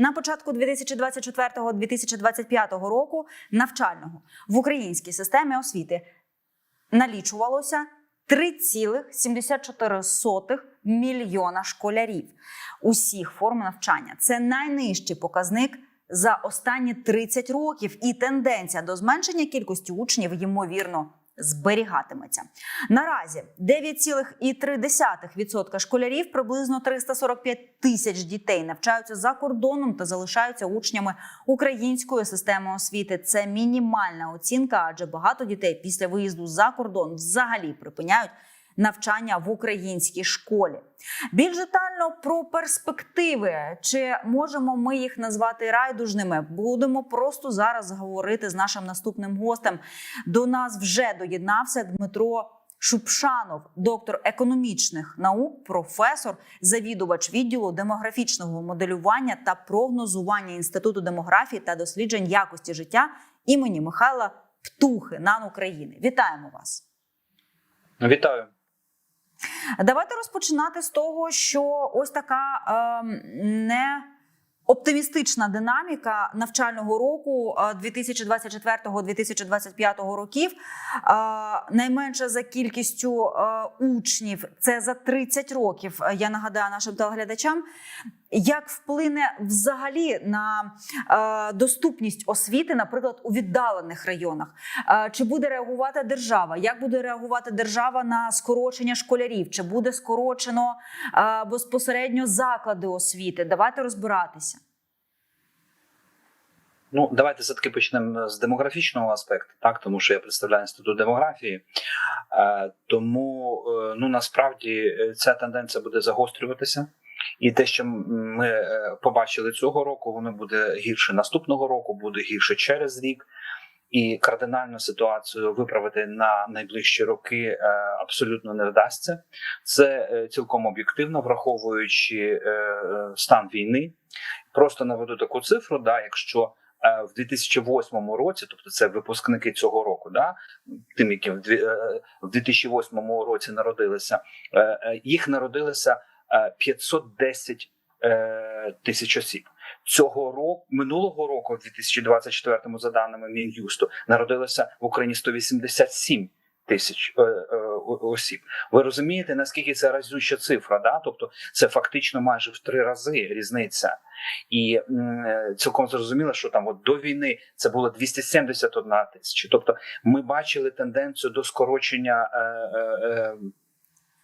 на початку 2024-2025 року навчального в українській системі освіти налічувалося 3,74 мільйона школярів усіх форм навчання. Це найнижчий показник за останні 30 років, і тенденція до зменшення кількості учнів ймовірно зберігатиметься. Наразі 9,3% школярів, приблизно 345 тисяч дітей, навчаються за кордоном та залишаються учнями української системи освіти. Це мінімальна оцінка, адже багато дітей після виїзду за кордон взагалі припиняють навчання в українській школі. Більш детально про перспективи, чи можемо ми їх назвати райдужними, будемо просто зараз говорити з нашим наступним гостем. До нас вже доєднався Дмитро. Шупшанов, доктор економічних наук, професор, завідувач відділу демографічного моделювання та прогнозування інституту демографії та досліджень якості життя імені Михайла Птухи НАН України. Вітаємо вас! Вітаю. Давайте розпочинати з того, що ось така е, не оптимістична динаміка навчального року е, 2024-2025 років. Е, найменше за кількістю е, учнів це за 30 років. е, Я нагадаю нашим телеглядачам. Як вплине взагалі на е, доступність освіти, наприклад, у віддалених районах? Е, чи буде реагувати держава? Як буде реагувати держава на скорочення школярів? Чи буде скорочено е, безпосередньо заклади освіти? Давайте розбиратися. Ну, давайте все таки почнемо з демографічного аспекту, так тому що я представляю інститут демографії. Тому ну насправді ця тенденція буде загострюватися. І те, що ми е, побачили цього року, воно буде гірше наступного року, буде гірше через рік. І кардинальну ситуацію виправити на найближчі роки е, абсолютно не вдасться. Це е, цілком об'єктивно, враховуючи стан війни. Просто наведу таку цифру: да, якщо в 2008 році, тобто це випускники цього року, да, тим, які в дві- е, 2008 році народилися, їх народилося е, 510 е, тисяч осіб. Цього року, минулого року, в 2024, за даними Мін'юсту, народилося в Україні 187 тисяч е, е, осіб. Ви розумієте, наскільки це разюча цифра? Да? Тобто це фактично майже в три рази різниця. І е, цілком зрозуміло, що там от до війни це було 271 тисяча. Тобто, ми бачили тенденцію до скорочення. Е, е, е,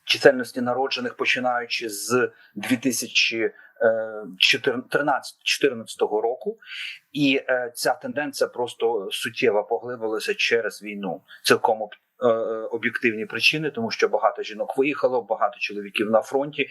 Чисельності народжених починаючи з 2013-2014 року, і е, ця тенденція просто суттєво поглибилася через війну. Цілком е, е, об'єктивні причини, тому що багато жінок виїхало, багато чоловіків на фронті,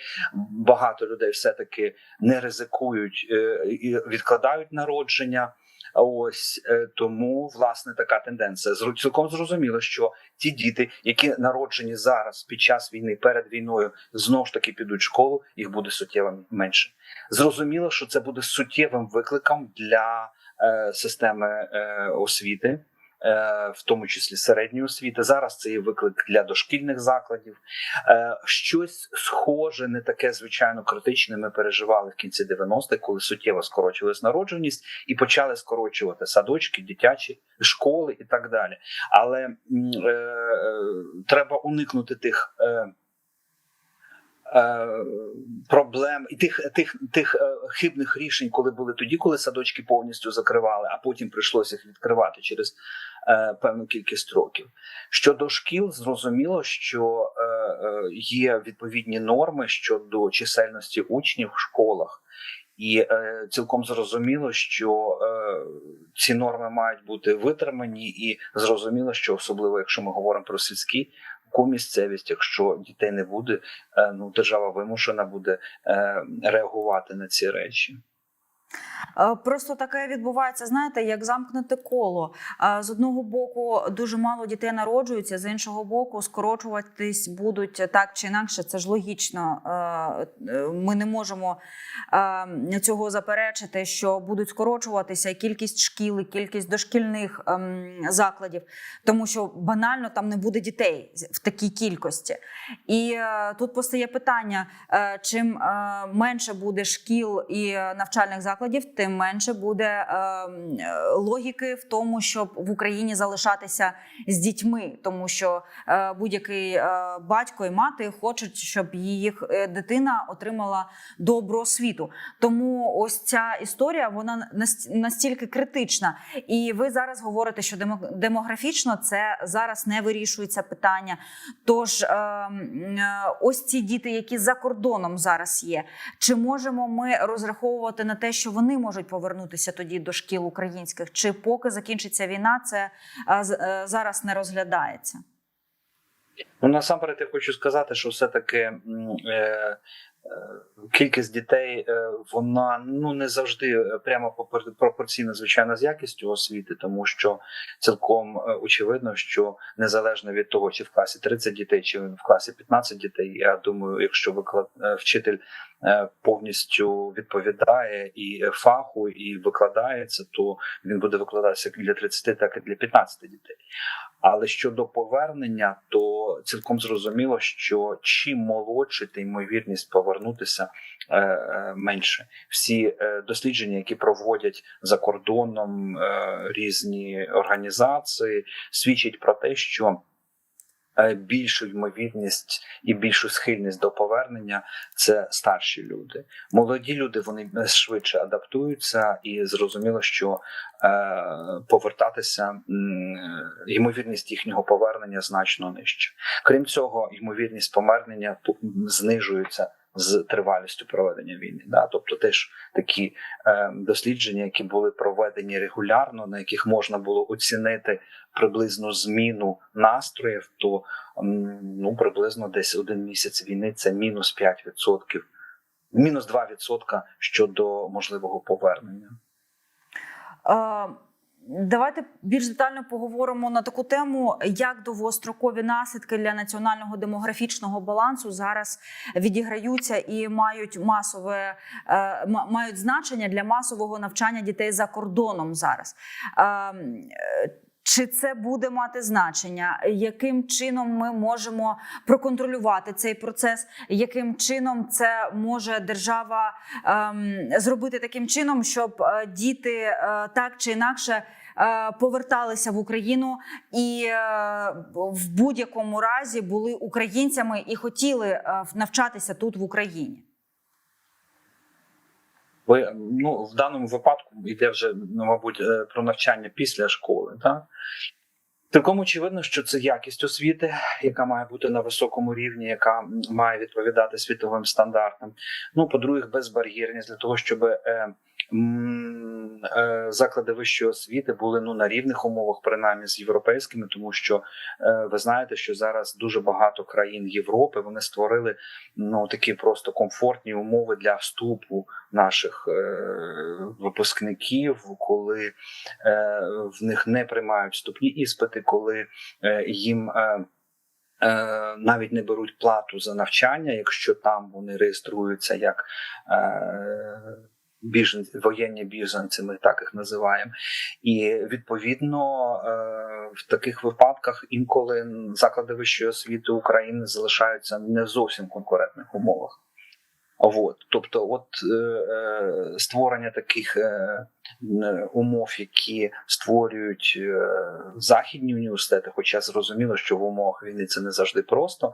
багато людей все таки не ризикують е, і відкладають народження. Ось е, тому власне така тенденція. Цілком зрозуміло, що ті діти, які народжені зараз під час війни, перед війною, знову ж таки підуть в школу, їх буде суттєво менше. Зрозуміло, що це буде суттєвим викликом для е, системи е, освіти. Е, В тому числі середньої освіти, зараз це є виклик для дошкільних закладів. Е, Щось схоже, не таке звичайно критичне. Ми переживали в кінці 90-х, коли суттєво скорочилась народженість і почали скорочувати садочки, дитячі школи і так далі. Але е, е, треба уникнути тих. Проблем і тих тих тих е, хибних рішень, коли були тоді, коли садочки повністю закривали, а потім прийшлося їх відкривати через е, певну кількість років. Щодо шкіл, зрозуміло, що е, е, є відповідні норми щодо чисельності учнів в школах. І е, цілком зрозуміло, що е, ці норми мають бути витримані, і зрозуміло, що особливо, якщо ми говоримо про сільські таку місцевість, якщо дітей не буде, е, ну держава вимушена буде е, реагувати на ці речі. Е, Просто таке відбувається, знаєте, як замкнуте коло. Е, З одного боку дуже мало дітей народжується, з іншого боку, скорочуватись будуть так чи інакше. Це ж логічно. Е, Ми не можемо е, цього заперечити, що будуть скорочуватися кількість шкіл, кількість дошкільних ем, закладів, тому що банально там не буде дітей в такій кількості. І тут постає питання: чим менше буде шкіл і навчальних закладів закладів, тим менше буде е, е, логіки в тому, щоб в Україні залишатися з дітьми, тому що е, будь-який е, батько і мати хочуть, щоб їх е, дитина отримала добру освіту. Тому ось ця історія вона нас- настільки критична. І ви зараз говорите, що демо- демографічно це зараз не вирішується питання. Тож е, е, ось ці діти, які за кордоном зараз є, чи можемо ми розраховувати на те, що вони можуть повернутися тоді до шкіл українських, чи поки закінчиться війна, це е, е, зараз не розглядається? Ну насамперед я хочу сказати, що все-таки е, е, кількість дітей е, вона ну не завжди е, прямо пропорційна, звичайно, з якістю освіти, тому що цілком е, очевидно, що незалежно від того, чи в класі 30 дітей, чи в класі 15 дітей, я думаю, якщо виклад вчитель повністю відповідає і фаху, і викладається, то він буде викладатися як для 30, так і для 15 дітей. Але щодо повернення, то цілком зрозуміло, що чим молодше, тим ймовірність повернутися е, е, менше. Всі е, дослідження, які проводять за кордоном різні організації, свідчать про те, що більшу ймовірність і більшу схильність до повернення це старші люди. Молоді люди вони швидше адаптуються, і зрозуміло, що е, повертатися ймовірність їхнього повернення значно нижча. Крім цього, ймовірність повернення знижується з тривалістю проведення війни. Да? Тобто, теж такі е, дослідження, які були проведені регулярно, на яких можна було оцінити приблизну зміну настроїв, то ну приблизно десь один місяць війни це мінус 5%, мінус 2% щодо можливого повернення. Е, Давайте більш детально поговоримо на таку тему, як довгострокові наслідки для національного демографічного балансу зараз відіграються і мають масове е, мають значення для масового навчання дітей за кордоном зараз. Чи це буде мати значення? Яким чином ми можемо проконтролювати цей процес? Яким чином це може держава ем, зробити таким чином, щоб е, діти е, так чи інакше е, поверталися в Україну і е, в будь-якому разі були українцями і хотіли навчатися тут в Україні? Ви ну в даному випадку йде вже ну, мабуть е, про навчання після школи. Так? Цілком очевидно, що це якість освіти, яка має бути на високому рівні, яка має відповідати світовим стандартам. Ну, по-друге, безбар'єрність для того, щоб е, м, заклади вищої освіти були ну на рівних умовах, принаймні з європейськими, тому що е, ви знаєте, що зараз дуже багато країн Європи вони створили ну такі просто комфортні умови для вступу наших е, випускників, коли е, в них не приймають вступні іспити, коли е, їм е, е, навіть не беруть плату за навчання, якщо там вони реєструються як біженці, воєнні біженці, ми так їх називаємо. І відповідно е, в таких випадках інколи заклади вищої освіти України залишаються не в зовсім конкурентних умовах. От, тобто, от е, е, створення таких е, умов, які створюють е, західні університети, хоча зрозуміло, що в умовах війни це не завжди просто. Е,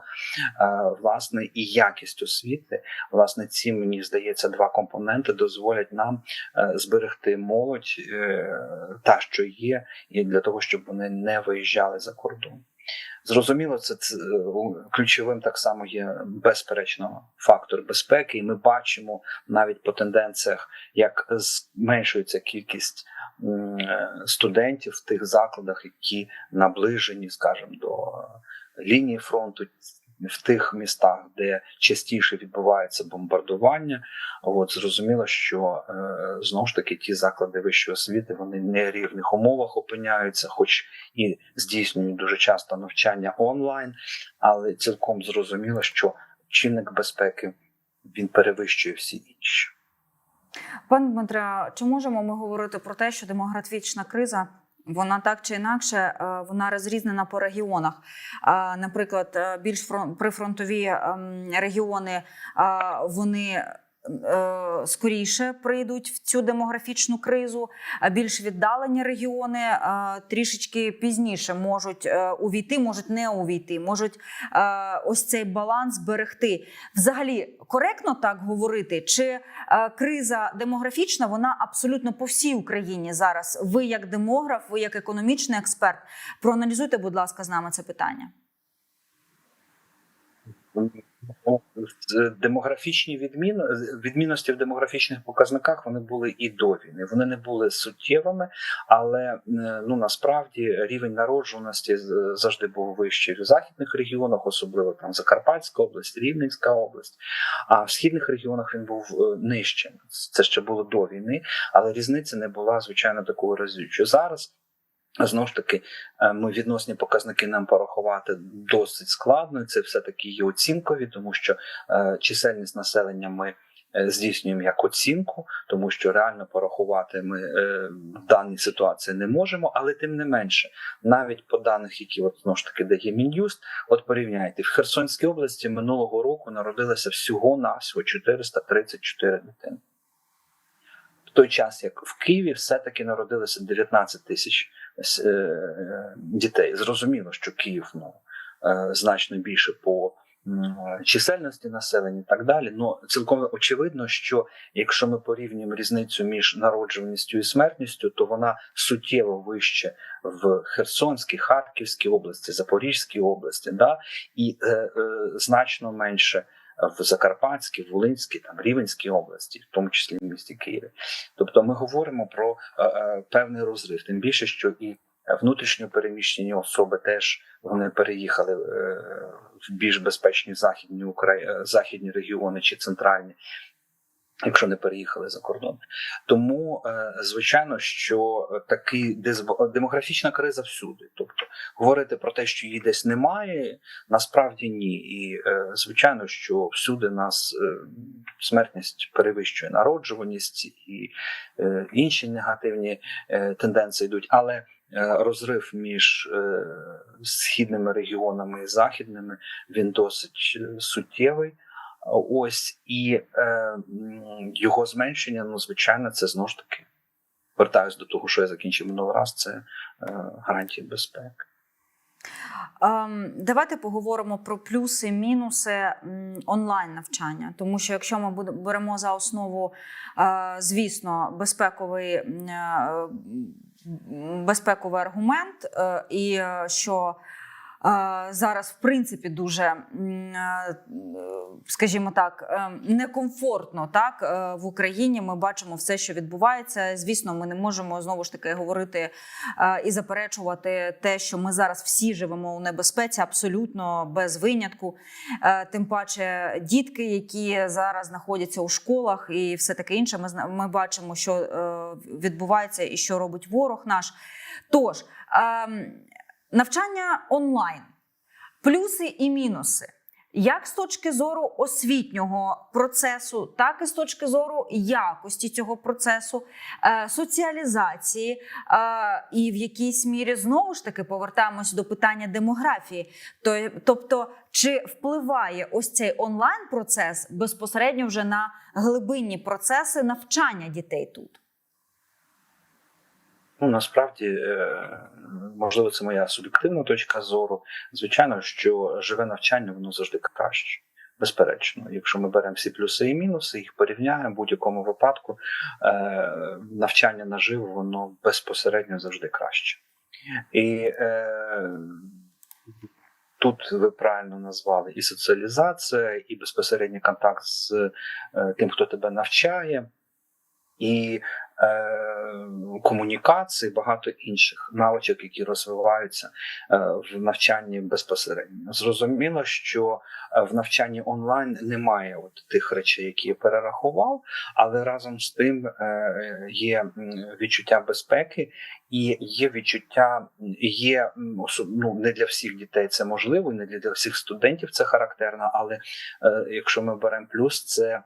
власне, і якість освіти, власне, ці мені здається, два компоненти дозволять нам е, зберегти молодь е, та, що є, і для того, щоб вони не виїжджали за кордон. Зрозуміло, це, е, ключовим так само є безперечно фактор безпеки, і ми бачимо навіть по тенденціях, як зменшується кількість е, студентів в тих закладах, які наближені, скажімо, до лінії фронту. В тих містах, де частіше відбувається бомбардування, от зрозуміло, що е, знову ж таки ті заклади вищої освіти вони в нерівних умовах опиняються, хоч і здійснюють дуже часто навчання онлайн, але цілком зрозуміло, що чинник безпеки він перевищує всі інші. Пане Дмитре, чи можемо ми говорити про те, що демографічна криза? Вона так чи інакше е, вона розрізнена по регіонах. Наприклад, е, більш фрон- прифронтові ем, регіони е, вони е, скоріше прийдуть в цю демографічну кризу, а більш віддалені регіони е, трішечки пізніше можуть е, увійти, можуть не увійти, можуть е, ось цей баланс берегти. Взагалі коректно так говорити, чи е, криза демографічна вона абсолютно по всій Україні зараз? Ви як демограф, ви як економічний експерт, проаналізуйте, будь ласка, з нами це питання. Демографічні відмін... відмінності в демографічних показниках вони були і до війни. Вони не були суттєвими, але е, ну насправді рівень народжуваності завжди був вищий в західних регіонах, особливо там Закарпатська область, Рівненська область. А в східних регіонах він був е, нижчим. Це ще було до війни, але різниця не була звичайно такою разючою. Зараз Знову ж таки, е, ми відносні показники нам порахувати досить складно. Це все таки є оцінкові, тому що е, чисельність населення ми е, здійснюємо як оцінку, тому що реально порахувати ми в даній ситуації не можемо. Але тим не менше, навіть по даних, які от знову ж таки дає мін'юст, от порівняйте в Херсонській області минулого року народилося всього навсього 434 дитини. Той час, як в Києві, все-таки народилося 19 тисяч е, дітей. Зрозуміло, що Київ ну, е, значно більше по чисельності населення і так далі. Ну цілком очевидно, що якщо ми порівнюємо різницю між народжуваністю і смертністю, то вона суттєво вище в Херсонській, Харківській області, Запорізькій області, да? і е, е, значно менше. В Закарпатській, Волинській, там Рівенській області, в тому числі в місті Києві. Тобто ми говоримо про е, е, певний розрив, тим більше, що і внутрішньо переміщені особи теж вони переїхали е, в більш безпечні західні Украї... західні регіони чи центральні. Якщо не переїхали за кордон, тому е, звичайно, що такий дезб- демографічна криза всюди. Тобто говорити про те, що її десь немає, насправді ні. І е, звичайно, що всюди нас е, смертність перевищує народжуваність і е, інші негативні е, тенденції йдуть, але е, розрив між е, східними регіонами і західними він досить е, суттєвий. Ось і е, його зменшення, ну звичайно, це знову ж таки вертаюсь до того, що я закінчив минулий раз. Це е, гарантії безпеки. Ем, Давайте поговоримо про плюси, мінуси онлайн навчання. Тому що якщо ми беремо за основу, е, звісно, безпековий, е, безпековий аргумент, е, і що зараз, в принципі, дуже, скажімо так, е, некомфортно так е, в Україні. Ми бачимо все, що відбувається. Звісно, ми не можемо знову ж таки говорити е, і заперечувати те, що ми зараз всі живемо у небезпеці, абсолютно без винятку. Е, Тим паче, дітки, які зараз знаходяться у школах, і все таке інше. Ми ми бачимо, що відбувається і що робить ворог наш. Тож ем, навчання онлайн, плюси і мінуси. Як з точки зору освітнього процесу, так і з точки зору якості цього процесу, е, соціалізації, е, і в якійсь мірі знову ж таки повертаємось до питання демографії. Тобто, чи впливає ось цей онлайн процес безпосередньо вже на глибинні процеси навчання дітей тут? Ну насправді, е, можливо, це моя суб'єктивна точка зору. Звичайно, що живе навчання воно завжди краще. Безперечно, якщо ми беремо всі плюси і мінуси, їх порівняємо в будь-якому випадку, е, навчання наживо воно безпосередньо завжди краще. І е, тут ви правильно назвали і соціалізація, і безпосередній контакт з е, тим, хто тебе навчає, і е, комунікації, багато інших навичок, які розвиваються е, в навчанні безпосередньо. Зрозуміло, що е, в навчанні онлайн немає от тих речей, які я перерахував, але разом з тим є відчуття безпеки і є відчуття, є ну, не для всіх дітей це можливо, не для всіх студентів це характерно, але якщо ми беремо плюс, це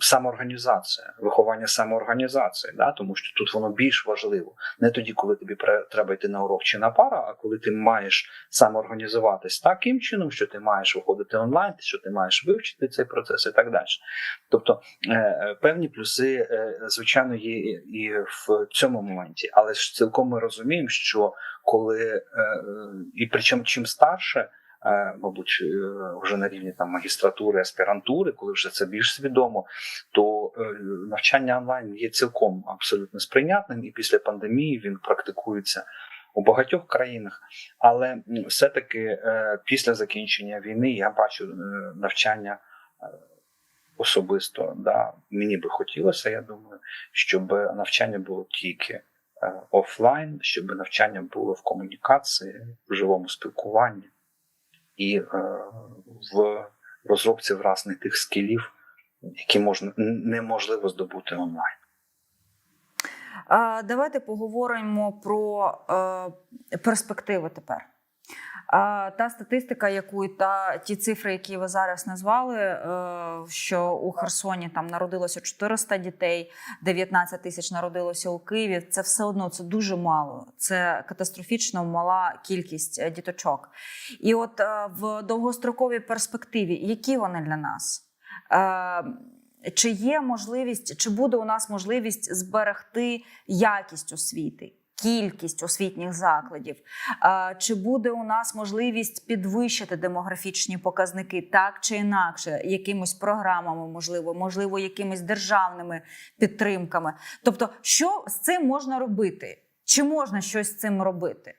самоорганізація, виховання питання самоорганізації, да, тому що тут воно більш важливо. Не тоді, коли тобі треба йти на урок чи на пара, а коли ти маєш самоорганізуватись таким чином, що ти маєш виходити онлайн, що ти маєш вивчити цей процес і так далі. Тобто е, е, певні плюси, е, звичайно, є і- в цьому моменті, але ж цілком ми розуміємо, що коли і причому чим старше. Е, Мабуть, е, вже на рівні там магістратури, аспірантури, коли вже це більш свідомо, то е, навчання онлайн є цілком абсолютно сприйнятним, і після пандемії він практикується у багатьох країнах. Але все-таки після закінчення війни я бачу навчання особисто. Да. Мені би хотілося, я думаю, щоб навчання було тільки офлайн, щоб навчання було в комунікації, в живому спілкуванні і е, в розробці власне тих скілів, які можна неможливо здобути онлайн. Давайте поговоримо про е, перспективи тепер. Та статистика, яку та ті цифри, які ви зараз назвали, е, що у Херсоні там народилося 400 дітей, 19 тисяч народилося у Києві. Це все одно це дуже мало. Це катастрофічно мала кількість е, діточок. І от е, в довгостроковій перспективі, які вони для нас? Чи є можливість, чи буде у нас можливість зберегти якість освіти, кількість освітніх закладів? Чи буде у нас можливість підвищити демографічні показники так чи інакше, якимось програмами, можливо, можливо, якимись державними підтримками? Тобто, що з цим можна робити? Чи можна щось з цим робити?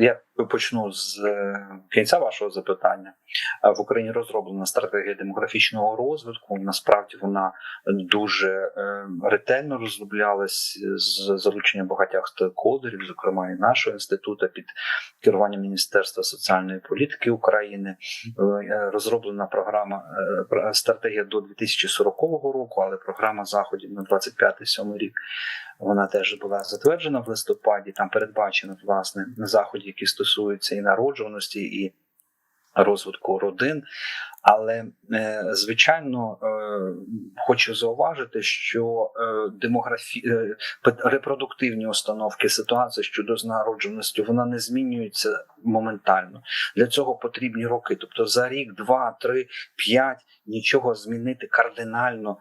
Я почну з е, кінця вашого запитання. Е, В Україні розроблена стратегія демографічного розвитку. Насправді вона дуже е, ретельно розроблялась з залученням багатьох стейкхолдерів, зокрема і нашого інституту під керуванням Міністерства соціальної політики України. Розроблена програма стратегія до 2040 року, але програма заходів на 25-7 рік. Вона теж була затверджена в листопаді. Там передбачено власне заходи, які стосуються і народжуваності, і розвитку родин. Але е, звичайно е, хочу зауважити, що е, демографі... репродуктивні установки ситуація щодо народжуваності вона не змінюється моментально. Для цього потрібні роки. Тобто за рік, два, три, п'ять нічого змінити кардинально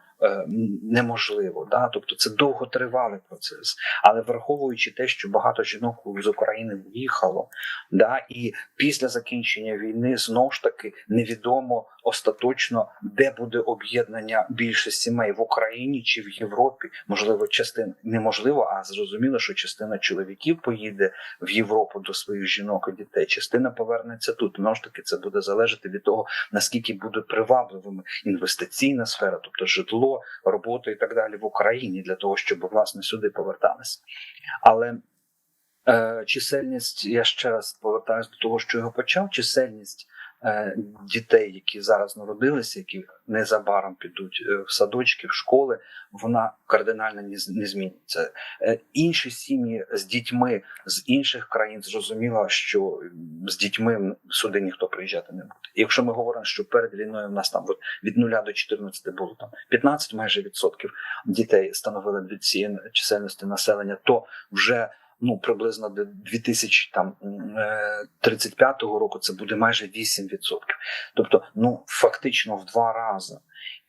неможливо. Да? Тобто це довготривалий процес. Але враховуючи те, що багато жінок з України виїхало, да, і після закінчення війни знову ж таки невідомо остаточно, де буде об'єднання більше сімей в Україні чи в Європі. Можливо, частина неможливо, а зрозуміло, що частина чоловіків поїде в Європу до своїх жінок і дітей. Частина повернеться тут. Знову ж таки, це буде залежати від того, наскільки буде привабливими інвестиційна сфера, тобто житло, робота і так далі в Україні для того, щоб власне сюди поверталися. Але е, чисельність, я ще раз повертаюся до того, що його почав. Чисельність дітей, які зараз народилися, які незабаром підуть е, в садочки, в школи, вона кардинально не, зміниться. Е, інші сім'ї з дітьми з інших країн зрозуміло, що з дітьми сюди ніхто приїжджати не буде. Якщо ми говоримо, що перед війною в нас там від 0 до 14 було там 15 майже відсотків дітей становили від цієї чисельності населення, то вже ну приблизно до 2035 року це буде майже 8%. Тобто, ну фактично в два рази.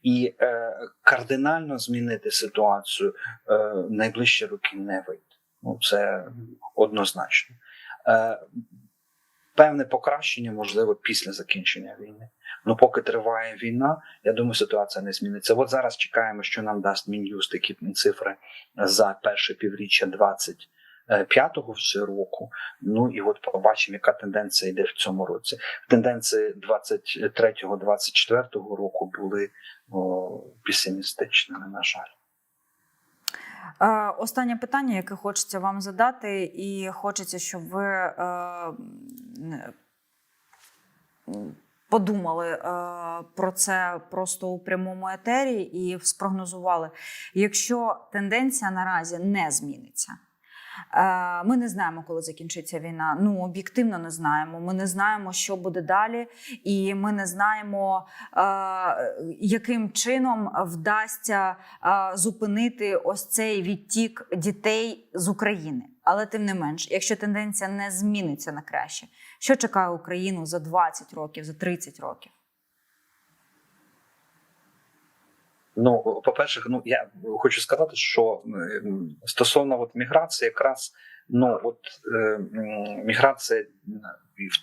І е, кардинально змінити ситуацію е, найближчі роки не вийде. Ну це однозначно. Е, певне покращення можливо після закінчення війни. Ну, поки триває війна, я думаю, ситуація не зміниться. От зараз чекаємо, що нам дасть Мін'юст такі цифри за перше півріччя 25-го вже року. Ну і от побачимо, яка тенденція йде в цьому році. Тенденції 23-24 року були о, песимістичними, на жаль. Е, Останнє питання, яке хочеться вам задати, і хочеться, щоб ви е, подумали е, про це просто у прямому етері і спрогнозували. Якщо тенденція наразі не зміниться, Е, Ми не знаємо, коли закінчиться війна. Ну об'єктивно не знаємо. Ми не знаємо, що буде далі, і ми не знаємо, е, яким чином вдасться е, зупинити ось цей відтік дітей з України. Але тим не менш, якщо тенденція не зміниться на краще, що чекає Україну за 20 років, за 30 років? Ну, по-перше, ну я хочу сказати, що стосовно от міграції, якраз ну от е, міграція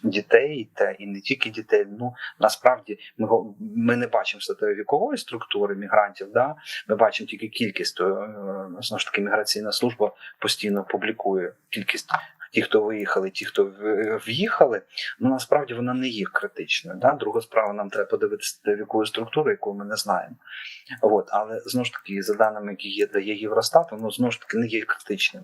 дітей та і не тільки дітей. Ну насправді ми ми не бачимо статевої вікової структури мігрантів. Да, ми бачимо тільки кількість. То е, знову ж таки міграційна служба постійно публікує кількість. Ті, хто виїхали, ті, хто в'їхали, ну насправді вона не є критичною. Да? Друга справа, нам треба подивитися вікову структуру, яку ми не знаємо. От, але знову ж таки, за даними, які є дає Євростат, воно знову ж таки не є критичним.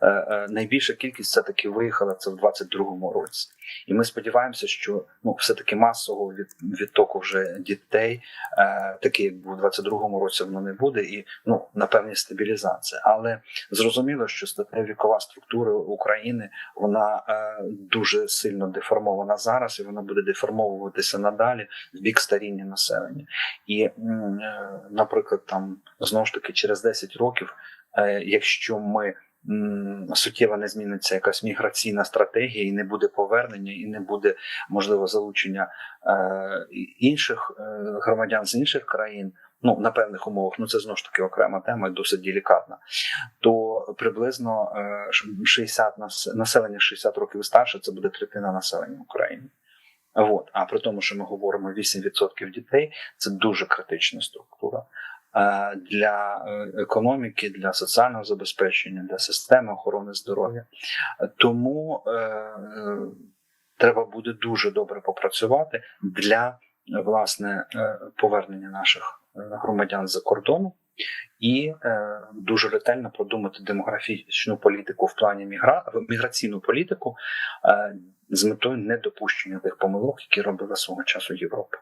Е, е, найбільша кількість все таки виїхала це в 22-му році, і ми сподіваємося, що ну все таки масового від, відтоку вже дітей, е, такий як був 22-му році, воно не буде, і ну на певній стабілізації. Але зрозуміло, що статева вікова структура України вона е, дуже сильно деформована зараз, і вона буде деформовуватися надалі в бік старіння населення. І, е, наприклад, там знову ж таки через 10 років, е, якщо ми суттєво не зміниться якась міграційна стратегія, і не буде повернення, і не буде можливо залучення е, інших е, громадян з інших країн. Ну на певних умовах, ну це знову ж таки окрема тема, досить делікатна. То приблизно е, 60 нас- населення 60 років старше, це буде третина населення України. От. А при тому, що ми говоримо 8% дітей, це дуже критична структура е, для е, економіки, для соціального забезпечення, для системи охорони здоров'я. Е, Тому е, е, треба буде дуже добре попрацювати для е, власне е, повернення наших е, громадян з-за кордону. І е, дуже ретельно продумати демографічну політику в плані мігра... міграційну політику е, з метою недопущення тих помилок, які робила свого часу Європа.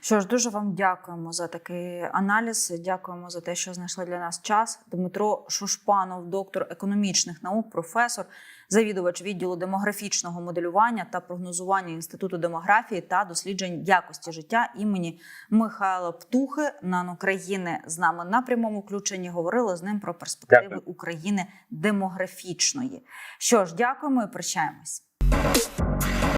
Що ж, дуже вам дякуємо за такий аналіз. Дякуємо за те, що знайшли для нас час. Дмитро Шушпанов, доктор економічних наук, професор, завідувач відділу демографічного моделювання та прогнозування інституту демографії та досліджень якості життя імені Михайла Птухи НАН України з нами на прямому включенні. Говорили з ним про перспективи Дякую. України демографічної. Що ж, дякуємо і прощаємось.